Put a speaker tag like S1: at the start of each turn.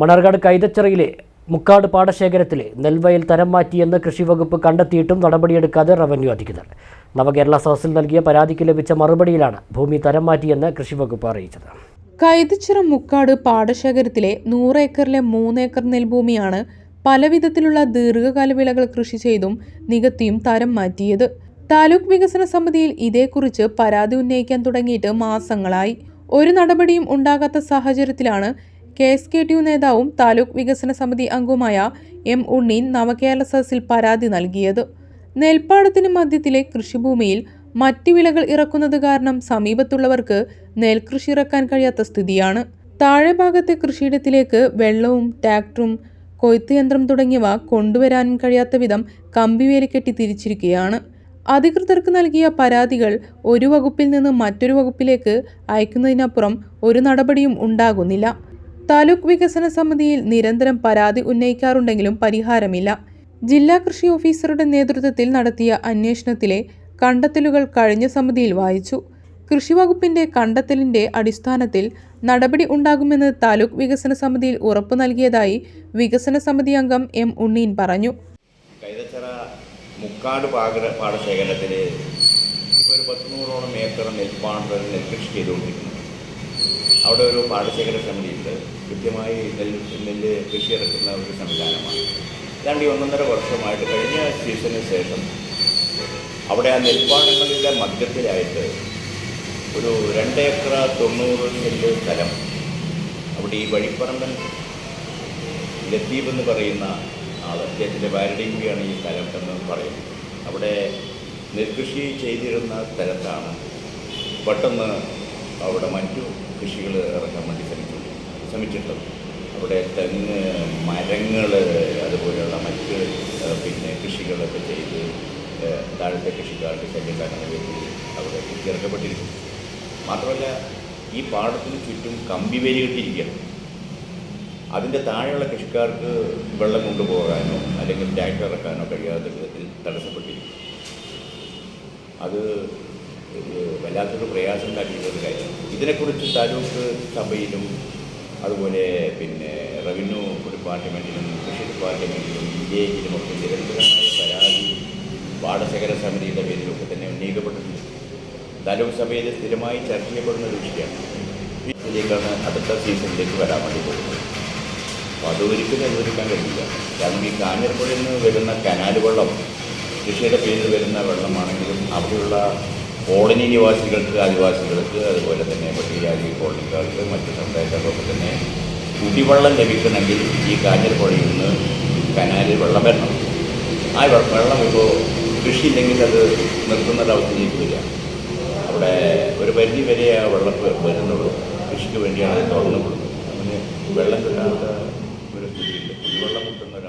S1: മണർകാട് കൈതച്ചിറയിലെ മുക്കാട് പാടശേഖരത്തിലെ നെൽവയൽ തരം മാറ്റിയെന്ന് കൃഷിവകുപ്പ് കണ്ടെത്തിയിട്ടും നടപടിയെടുക്കാതെ റവന്യൂ അധികൃതർ. നവകേരള സദസ്സിൽ നൽകിയ പരാതിക്ക് ലഭിച്ച മറുപടിയിലാണ് ഭൂമി തരം മാറ്റിയെന്ന് കൃഷിവകുപ്പ് അറിയിച്ചത്.
S2: കൈതച്ചിറ മുക്കാട് പാടശേഖരത്തിലെ നൂറ് ഏക്കറിലെ മൂന്ന് ഏക്കർ നെൽഭൂമിയാണ് പലവിധത്തിലുള്ള ദീർഘകാല വിളകൾ കൃഷി ചെയ്തും നികത്തിയും തരം മാറ്റിയത്. താലൂക്ക് വികസന സമിതിയിൽ ഇതേക്കുറിച്ച് പരാതി ഉന്നയിക്കാൻ തുടങ്ങിയിട്ട് മാസങ്ങളായി. ഒരു നടപടിയും ഉണ്ടാകാത്ത സാഹചര്യത്തിലാണ് K S K T U നേതാവും താലൂക്ക് വികസന സമിതി അംഗവുമായ എം ഉണ്ണീൻ നവകേരള സദസ്സിൽ പരാതി നൽകിയത്. നെൽപ്പാടത്തിന് മധ്യത്തിലെ കൃഷിഭൂമിയിൽ മറ്റു വിളകൾ ഇറക്കുന്നത് കാരണം സമീപത്തുള്ളവർക്ക് നെൽകൃഷി ഇറക്കാൻ കഴിയാത്ത സ്ഥിതിയാണ്. താഴെ ഭാഗത്തെ കൃഷിയിടത്തിലേക്ക് വെള്ളവും ട്രാക്ടറും കൊയ്ത്ത് യന്ത്രം തുടങ്ങിയവ കൊണ്ടുവരാനും കഴിയാത്ത വിധം കമ്പിവേലി കെട്ടി തിരിച്ചിരിക്കുകയാണ്. അധികൃതർക്ക് നൽകിയ പരാതികൾ ഒരു വകുപ്പിൽ നിന്ന് മറ്റൊരു വകുപ്പിലേക്ക് അയക്കുന്നതിനപ്പുറം ഒരു നടപടിയും ഉണ്ടാകുന്നില്ല. താലൂക്ക് വികസന സമിതിയിൽ നിരന്തരം പരാതി ഉന്നയിക്കാറുണ്ടെങ്കിലും പരിഹാരമില്ല. ജില്ലാ കൃഷി ഓഫീസറുടെ നേതൃത്വത്തിൽ നടത്തിയ അന്വേഷണത്തിലെ കണ്ടെത്തലുകൾ കഴിഞ്ഞ സമിതിയിൽ വായിച്ചു. കൃഷി വകുപ്പിന്റെ കണ്ടെത്തലിന്റെ അടിസ്ഥാനത്തിൽ നടപടി ഉണ്ടാകുമെന്ന് താലൂക്ക് വികസന സമിതിയിൽ ഉറപ്പു നൽകിയതായി വികസന സമിതി അംഗം എം ഉണ്ണീൻ പറഞ്ഞു.
S3: മുക്കാട് പാടശേഖരത്തിൽ ഇപ്പോൾ ഒരു പത്തുനൂറോളം ഏക്കർ നെൽപ്പാണ്ട് നെൽകൃഷി ചെയ്തുകൊണ്ടിരിക്കുന്നു. അവിടെ ഒരു പാടശേഖര സമിതിയുണ്ട്. കൃത്യമായി നെല്ല് കൃഷി ഇറക്കുന്ന ഒരു സംവിധാനമാണ്. ഏതാണ്ട് ഈ ഒന്നൊന്നര വർഷമായിട്ട് കഴിഞ്ഞ സീസണിന് ശേഷം അവിടെ ആ നെൽപ്പാടങ്ങളുടെ മധ്യത്തിലായിട്ട് ഒരു രണ്ട് ഏക്കർ തൊണ്ണൂറ് നെല്ല് സ്ഥലം അവിടെ ഈ വഴിപ്പറമ്പൻ ലത്തീപ് എന്ന് പറയുന്ന ആൾ അദ്ദേഹത്തിന്റെ വാരടിക്കുകയാണ് ഈ സ്ഥലം എന്ന് പറയുന്നത് അവിടെ നെൽകൃഷി ചെയ്തിരുന്ന സ്ഥലത്താണ് പെട്ടെന്ന് അവിടെ മറ്റു കൃഷികൾ ഇറക്കാൻ വേണ്ടി ശ്രമിച്ചു ശ്രമിച്ചിട്ടുള്ളത്. അവിടെ തെങ്ങ് മരങ്ങൾ അതുപോലെയുള്ള മറ്റ് പിന്നെ കൃഷികളൊക്കെ ചെയ്ത് താഴത്തെ കൃഷിക്കാർക്ക് ശല്യക്കാരനെ വേണ്ടി അവിടെ കൃഷി മാത്രമല്ല ഈ പാടത്തിന് ചുറ്റും കമ്പി വേലി അതിന്റെ താഴെയുള്ള കൃഷിക്കാർക്ക് വെള്ളം കൊണ്ടുപോകാനോ അല്ലെങ്കിൽ ട്രാക്ടർ ഇറക്കാനോ കഴിയാത്ത വിധത്തിൽ തടസ്സപ്പെട്ടിരിക്കും അത് വല്ലാത്തൊരു പ്രയാസം ഉണ്ടാക്കിയ ഒരു കാര്യമാണ്. ഇതിനെക്കുറിച്ച് താലൂക്ക് സഭയിലും അതുപോലെ പിന്നെ റവന്യൂ ഡിപ്പാർട്ട്മെന്റിലും കൃഷി ഡിപ്പാർട്ട്മെന്റിലും വില്ലേജിലും ഒക്കെ നിരന്തരമായ പരാതി പാടശേഖര സമിതിയുടെ പേരിലൊക്കെ തന്നെ ഉന്നയിക്കപ്പെട്ടിട്ടുണ്ട്. താലൂക്ക് സ്ഥിരമായി ചർച്ച ചെയ്യപ്പെടുന്ന ഒരു വിഷയമാണ്. ഇതിലേക്കാണ് അടുത്ത സീസണിലേക്ക് വരാൻ വേണ്ടി പോകുന്നത്. അപ്പോൾ അത് ഒരിക്കലും അനുവദിക്കാൻ കഴിയില്ല. കാരണം ഈ കാഞ്ഞിരപ്പുഴയിൽ നിന്ന് വരുന്ന കനാൽ വെള്ളം കൃഷിയുടെ പേരിൽ വരുന്ന വെള്ളമാണെങ്കിലും അവിടെയുള്ള കോളനി നിവാസികൾക്ക് ആദിവാസികൾക്ക് അതുപോലെ തന്നെ പട്ടികജാതി കോട്ടക്കാർക്ക് മറ്റ് സമുദായക്കാർക്കൊക്കെ തന്നെ കുടിവെള്ളം ലഭിക്കണമെങ്കിൽ ഈ കാഞ്ഞിരപ്പുഴയിൽ നിന്ന് കനാലിൽ വെള്ളം വരണം. ആ വെള്ളം ഇപ്പോൾ കൃഷിയില്ലെങ്കിൽ അത് നിർത്തുന്നൊരവസ്ഥയിലേക്ക് വരിക അവിടെ ഒരു പരിധി വരെ ആ വെള്ളം വരുന്നുള്ളൂ. കൃഷിക്ക് വേണ്ടിയാണ് തുറന്നു കൊടുക്കുന്നത് അങ്ങനെ വെള്ളം കിട്ടാത്ത ഒരു സ്ഥിതിയുണ്ട്. കുടിവെള്ളം കിട്ടുന്ന ഒരു